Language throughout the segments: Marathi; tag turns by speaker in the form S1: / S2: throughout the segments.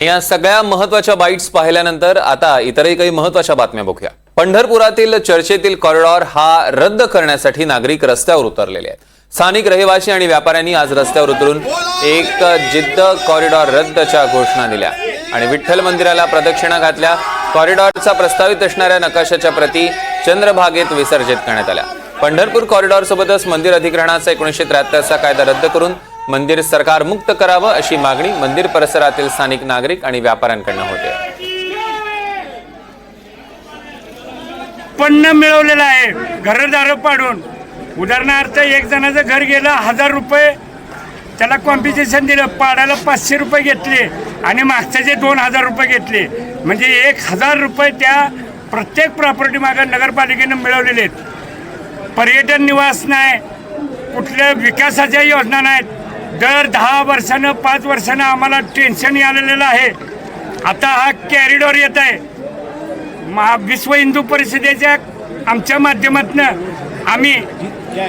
S1: या सगळ्या महत्त्वाच्या बाईट्स पाहिल्यानंतर आता इतरही काही महत्त्वाच्या बातम्या बघूया. पंढरपुरातील चर्चेतील कॉरिडॉर हा रद्द करण्यासाठी नागरिक रस्त्यावर उतरलेले आहेत. स्थानिक रहिवासी आणि व्यापाऱ्यांनी आज रस्त्यावर उतरून एक जिद्द कॉरिडॉर रद्दच्या घोषणा दिल्या. आणि विठ्ठल मंदिराला प्रदक्षिणा घातल्या. कॉरिडॉरचा प्रस्तावित असणाऱ्या नकाशाच्या प्रती चंद्रभागेत विसर्जित करण्यात आल्या. पंढरपूर कॉरिडॉर सोबतच मंदिर अधिग्रहणाचा एकोणीसशे त्र्याहत्तरचा कायदा रद्द करून मंदिर सरकार मुक्त करावं अशी मागणी मंदिर परिसरातील स्थानिक नागरिक आणि व्यापाऱ्यांकडनं होते.
S2: उत्पन्न मिळवलेलं आहे. घरदारं पाडून. उदाहरणार्थ एक जणाचं घर गेलं हजार रुपये. त्याला कॉम्पिटिशन दिलं पाडायला पाचशे रुपये घेतले आणि मागच्याचे दोन हजार रुपये घेतले. म्हणजे एक हजार रुपये त्या प्रत्येक प्रॉपर्टी मागं नगरपालिकेनं मिळवलेले आहेत. पर्यटन निवास नाही कुठल्या विकासाच्या योजना नाहीत. दर दहा वर्षानं पाच वर्षानं आम्हाला टेन्शन आलेलं आहे. आता हा कॅरिडॉर येत आहे. महा विश्व हिंदू परिषदेच्या आमच्या माध्यमातून आम्ही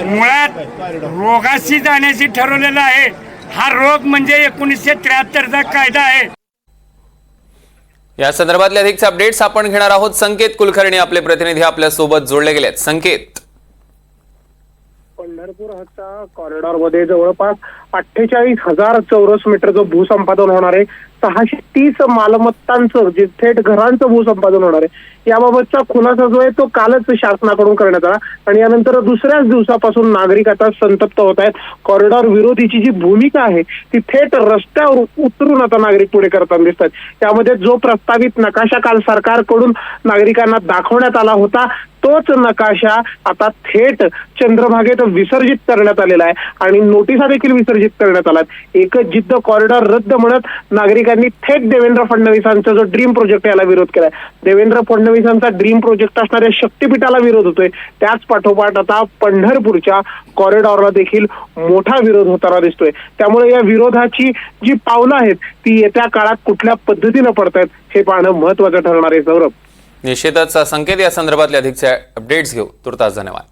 S2: मुळात रोगाशी जाण्याशी ठरवलेलं आहे. हा रोग म्हणजे एकोणीसशे त्र्याहत्तरचा कायदा आहे.
S1: या संदर्भातले अधिकचे अपडेट्स आपण घेणार आहोत. संकेत कुलकर्णी आपले प्रतिनिधी आपल्यासोबत जोडले गेलेत. संकेत.
S3: पंढरपूर हद्दचा कॉरिडॉरमध्ये जवळपास अठ्ठेचाळीस हजार चौरस मीटर जो भूसंपादन होणार आहे सहाशे तीस मालमत्तांचं जे थेट घरांचं भूसंपादन होणार आहे याबाबतचा खुलासा जो आहे तो कालच शासनाकडून करण्यात आला. आणि यानंतर दुसऱ्याच दिवसापासून नागरिक आता संतप्त होत आहेत. कॉरिडॉर विरोधीची जी भूमिका आहे ती थेट रस्त्यावर उतरून आता नागरिक पुढे करताना दिसतात त्यामध्ये जो प्रस्तावित नकाशा काल सरकारकडून नागरिकांना दाखवण्यात आला होता तोच नकाशा आता थेट चंद्रभागेत विसर्जित करण्यात आलेला आहे. आणि नोटिसा देखील विसर्जित करण्यात आलात एकच जिद्द कॉरिडॉर रद्द म्हणत नागरिकांनी थेट देवेंद्र फडणवीसांचा जो ड्रीम प्रोजेक्ट याला विरोध केलाय. देवेंद्र फडणवीसांचा ड्रीम प्रोजेक्ट असणाऱ्या शक्तीपीठाला विरोध होतोय. त्याच पाठोपाठ आता पंढरपूरच्या कॉरिडॉरला देखील मोठा विरोध होताना दिसतोय. त्यामुळे या विरोधाची जी पावलं आहेत ती येत्या काळात कुठल्या पद्धतीनं पडतायत हे पाहणं महत्वाचं ठरणार आहे सौरभ.
S1: निश्चितच संकेत या संदर्भातले अधिकचे अपडेट्स घेऊ. तुर्तास धन्यवाद.